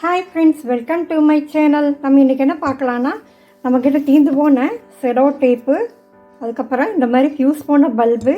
Hi friends welcome to my channel நம்ம இன்றைக்கி என்ன பார்க்கலான்னா நம்மக்கிட்ட தீர்ந்து போன செடோ டேப்பு அதுக்கப்புறம் இந்த மாதிரி ஃபியூஸ் போன பல்பு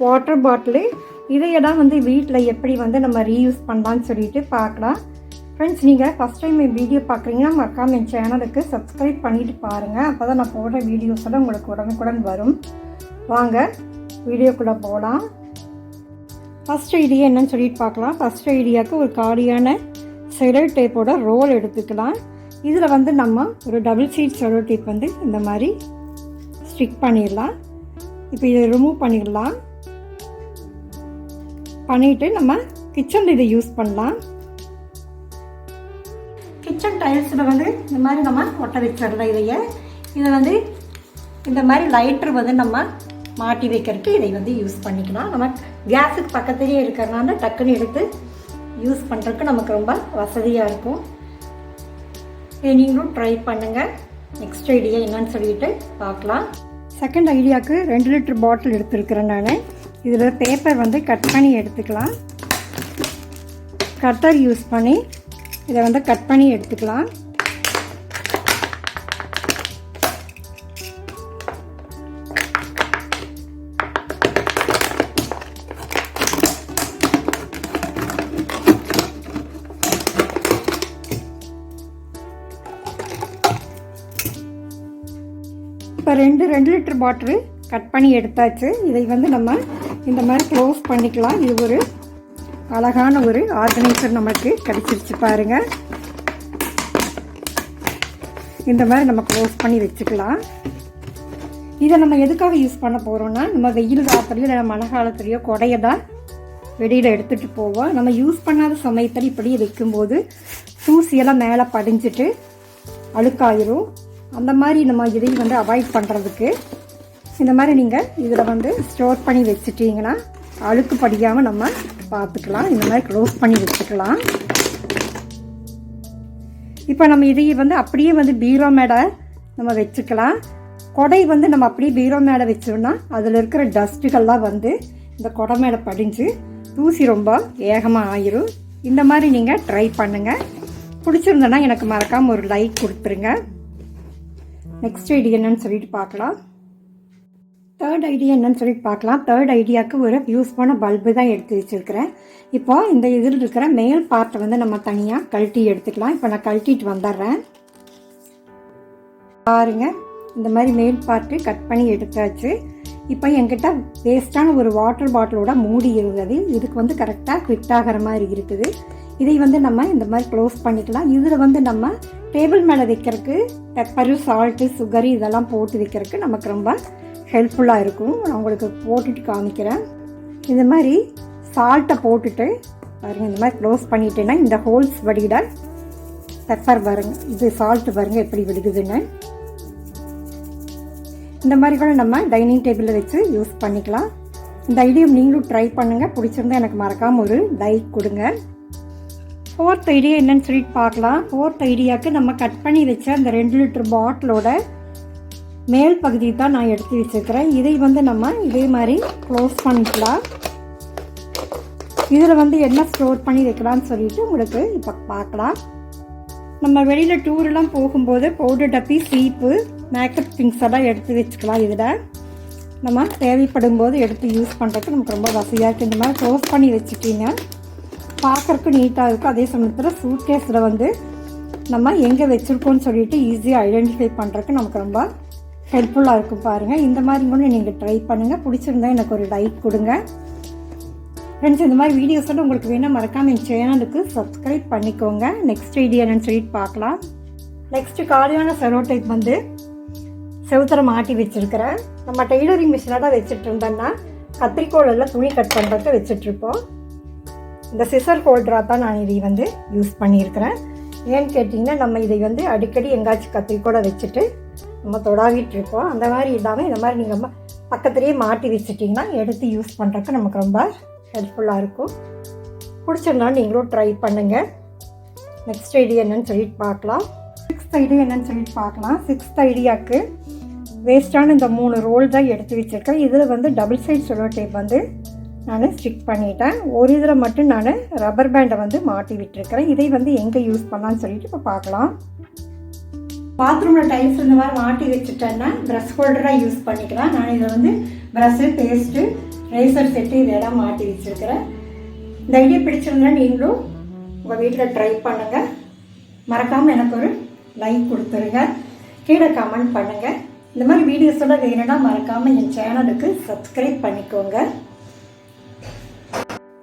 வாட்டர் பாட்டிலு இதையெல்லாம் வந்து வீட்டில் எப்படி வந்து நம்ம ரீயூஸ் பண்ணலான்னு சொல்லிட்டு பார்க்கலாம். ஃப்ரெண்ட்ஸ் நீங்கள் ஃபஸ்ட் டைம் என் வீடியோ பார்க்குறீங்கன்னா மறக்காம என் சேனலுக்கு சப்ஸ்கிரைப் பண்ணிவிட்டு பாருங்கள் அப்போ தான் நான் போடுற வீடியோஸ் எல்லாம் உங்களுக்கு உடனுக்குடன் வரும். வாங்க வீடியோக்குள்ளே போகலாம் ஃபஸ்ட் ஐடியா என்னன்னு சொல்லிட்டு பார்க்கலாம். ஃபஸ்ட் ஐடியாவுக்கு ஒரு காலியான செலோ டேப்போட ரோல் எடுத்துக்கலாம். இதில் வந்து நம்ம ஒரு டபுள் சீட் செலோ டேப் வந்து இந்த மாதிரி ஸ்டிக் பண்ணிடலாம். இப்போ இதை ரிமூவ் பண்ணிடலாம். பண்ணிவிட்டு நம்ம கிச்சனில் இதை யூஸ் பண்ணலாம். கிச்சன் டைல்ஸில் வந்து இந்த மாதிரி நம்ம ஒட்ட வச்சிடலாம் இதையை. இதை வந்து இந்த மாதிரி லைட்ரு வந்து நம்ம மாட்டி வைக்கிறதுக்கு இதை வந்து யூஸ் பண்ணிக்கலாம். நம்ம கேஸுக்கு பக்கத்துலேயே இருக்கிறனால டக்குன்னு எடுத்து யூஸ் பண்ணுறதுக்கு நமக்கு ரொம்ப வசதியாக இருக்கும். இதை நீங்களும் ட்ரை பண்ணுங்கள் நெக்ஸ்ட் ஐடியா என்னன்னு சொல்லிட்டு பார்க்கலாம். செகண்ட் ஐடியாவுக்கு ரெண்டு லிட்டர் பாட்டில் எடுத்துருக்கிறேன் நான். இதில் பேப்பர் வந்து கட் பண்ணி எடுத்துக்கலாம். கட்டர் யூஸ் பண்ணி இதை வந்து கட் பண்ணி எடுத்துக்கலாம். இப்போ ரெண்டு ரெண்டு லிட்டர் பாட்டில் கட் பண்ணி எடுத்தாச்சு. இதை வந்து நம்ம இந்த மாதிரி க்ளோஸ் பண்ணிக்கலாம். இது ஒரு அழகான ஒரு ஆர்கனைசர் நமக்கு கிடச்சிருச்சு பாருங்கள் இந்த மாதிரி நம்ம க்ளோஸ் பண்ணி வச்சுக்கலாம். இதை நம்ம எதுக்காக யூஸ் பண்ண போகிறோம்னா நம்ம வெயில் காலத்துலையோ இல்லை மழை காலத்துலையோ கொடையை தான் வெளியில் எடுத்துகிட்டு போவோம். நம்ம யூஸ் பண்ணாத சமயத்தில் இப்படி வைக்கும்போது தூசியெல்லாம் மேலே படிஞ்சிட்டு அழுக்காயிரும். அந்த மாதிரி நம்ம இதையும் வந்து அவாய்ட் பண்ணுறதுக்கு இந்த மாதிரி நீங்கள் இதில் வந்து ஸ்டோர் பண்ணி வச்சுட்டிங்கன்னா அழுக்கு படியாமல் நம்ம பார்த்துக்கலாம். இந்த மாதிரி க்ளோஸ் பண்ணி வச்சுக்கலாம். இப்போ நம்ம இதையை வந்து அப்படியே வந்து பீரோ மேடை நம்ம வச்சுக்கலாம். கொடை வந்து நம்ம அப்படியே பீரோ மேடை வச்சோம்னா அதில் இருக்கிற டஸ்ட்டுகள்லாம் வந்து இந்த கொடை மேடை படிஞ்சு தூசி ரொம்ப வேகமாக ஆயிரும். இந்த மாதிரி நீங்கள் ட்ரை பண்ணுங்கள் பிடிச்சிருந்தனா எனக்கு மறக்காமல் ஒரு லைக் கொடுத்துருங்க. நெக்ஸ்ட் ஐடியா என்னன்னு சொல்லிட்டு பார்க்கலாம். தேர்ட் ஐடியா என்னன்னு சொல்லிட்டு பார்க்கலாம். தேர்ட் ஐடியாவுக்கு ஒரு யூஸ் பண்ண பல்பு தான் எடுத்து வச்சுருக்கிறேன். இப்போ இந்த இதில் இருக்கிற மேல் பார்ட்டை வந்து நம்ம தனியாக கழட்டி எடுத்துக்கலாம். இப்போ நான் கழட்டிட்டு வந்துடுறேன். பாருங்க இந்த மாதிரி மேல் பார்ட்டு கட் பண்ணி எடுத்தாச்சு. இப்போ என்கிட்ட வேஸ்ட்டான ஒரு வாட்டர் பாட்டிலோட மூடி இருந்தது. இதுக்கு வந்து கரெக்டாக ஃபிட் ஆகிற மாதிரி இருக்குது. இதை வந்து நம்ம இந்த மாதிரி க்ளோஸ் பண்ணிக்கலாம். இதில் வந்து நம்ம டேபிள் மேலே வைக்கிறதுக்கு பெப்பரு சால்ட்டு சுகரு இதெல்லாம் போட்டு வைக்கிறதுக்கு நமக்கு ரொம்ப ஹெல்ப்ஃபுல்லாக இருக்கும். நான் உங்களுக்கு போட்டுட்டு காமிக்கிறேன். இந்த மாதிரி சால்ட்டை போட்டுட்டு பாருங்கள் இந்த மாதிரி க்ளோஸ் பண்ணிட்டேன்னா இந்த ஹோல்ஸ் வடிகிட பெப்பர் பாருங்க இது சால்ட்டு பாருங்கள் எப்படி விடுகுதுன்னு. இந்த மாதிரி கூட நம்ம டைனிங் டேபிளில் வச்சு யூஸ் பண்ணிக்கலாம். இந்த ஐடியா நீங்களும் ட்ரை பண்ணுங்கள் பிடிச்சிருந்தா எனக்கு மறக்காமல் ஒரு லைக் கொடுங்க. ஃபோர்த் ஐடியா என்னன்னு சொல்லிட்டு பார்க்கலாம். ஃபோர்த் ஐடியாவுக்கு நம்ம கட் பண்ணி வச்ச அந்த ரெண்டு லிட்டர் பாட்டிலோட மேல் பகுதி தான் நான் எடுத்து வச்சுருக்கிறேன். இதை வந்து நம்ம இதே மாதிரி க்ளோஸ் பண்ணிக்கலாம். இதில் வந்து என்ன ஸ்டோர் பண்ணி வைக்கலாம்னு சொல்லிட்டு உங்களுக்கு இப்போ பார்க்கலாம். நம்ம வெளியில் டூரெலாம் போகும்போது பவுடர் டப்பி சீப்பு மேக்கப் திங்ஸ் எல்லாம் எடுத்து வச்சுக்கலாம் இதில். நம்ம தேவைப்படும் போது எடுத்து யூஸ் பண்ணுறதுக்கு நமக்கு ரொம்ப வசதியாக இருக்குது இந்த மாதிரி க்ளோஸ் பண்ணி வச்சுக்கிங்க பார்க்குறக்கு நீட்டாக இருக்கும் அதே சமயத்தில் சூட் கேஸில் வந்து நம்ம எங்கே வச்சுருக்கோம்னு சொல்லிட்டு ஈஸியாக ஐடென்டிஃபை பண்ணுறதுக்கு நமக்கு ரொம்ப ஹெல்ப்ஃபுல்லாக இருக்கும் பாருங்கள் இந்த மாதிரி கூட நீங்கள் ட்ரை பண்ணுங்கள் பிடிச்சிருந்தா எனக்கு ஒரு லைக் கொடுங்க. ஃப்ரெண்ட்ஸ் இந்த மாதிரி வீடியோஸ் உங்களுக்கு வேணால் மறக்காமல் என் சேனலுக்கு சப்ஸ்கிரைப் பண்ணிக்கோங்க. நெக்ஸ்ட் ஐடியா என்னன்னு சொல்லிட்டு பார்க்கலாம். நெக்ஸ்ட்டு காலியான செரோ டைப் வந்து செவுத்தரை மாட்டி வச்சுருக்கிறேன் நம்ம டெய்லரிங் மிஷினாக தான் வச்சுட்டு இருந்தோம்னா கத்திரிக்கோளில் துணி கட் பண்ணுறதுக்கு வச்சுட்ருப்போம் இந்த சிசர் ஹோல்டராக தான் நான் இதை வந்து யூஸ் பண்ணியிருக்கிறேன். ஏன்னு கேட்டிங்கன்னா நம்ம இதை வந்து அடிக்கடி எங்காச்சும் கத்திரிக்கோட வச்சுட்டு நம்ம தொடாவிட்டு இருப்போம் அந்த மாதிரி இல்லாமல் இந்த மாதிரி நீங்கள் பக்கத்துலேயே மாட்டி வச்சுட்டிங்கன்னா எடுத்து யூஸ் பண்ணுறதுக்கு நமக்கு ரொம்ப ஹெல்ப்ஃபுல்லாக இருக்கும். பிடிச்சிருந்தாலும் நீங்களும் ட்ரை பண்ணுங்கள் நெக்ஸ்ட் ஐடியா என்னன்னு சொல்லிட்டு பார்க்கலாம். சிக்ஸ்த் ஐடியா என்னன்னு சொல்லிட்டு பார்க்கலாம். சிக்ஸ்த் ஐடியாவுக்கு வேஸ்ட்டான இந்த மூணு ரோல் தான் எடுத்து வச்சுருக்கேன். இதில் வந்து டபுள் சைட் சொல்லோ டேப் வந்து நான் ஸ்டிக் பண்ணிட்டேன். ஒரு இதில் மட்டும் நான் ரப்பர் பேண்டை வந்து மாட்டி விட்டுருக்கிறேன். இதை வந்து எங்கே யூஸ் பண்ணலான்னு சொல்லிட்டு இப்போ பார்க்கலாம். பாத்ரூமில் டைல்ஸ் இந்த மாதிரி மாட்டி வச்சுட்டேன்னா ப்ரஷ் ஹோல்டராக யூஸ் பண்ணிக்கலாம். நான் இதை வந்து ப்ரஷ்ஷு பேஸ்ட்டு ரேசர் செட்டு இதெல்லாம் மாட்டி வச்சுருக்கிறேன். இந்த ஐடியா பிடிச்சிருந்தா நீங்களும் உங்கள் வீட்டில் ட்ரை பண்ணுங்கள் மறக்காமல் எனக்கு ஒரு லைக் கொடுத்துருங்க. கீழே கமெண்ட் பண்ணுங்கள் இந்த மாதிரி வீடியோஸோட வேணும்னா மறக்காமல் என் சேனலுக்கு சப்ஸ்கிரைப் பண்ணிக்கோங்க.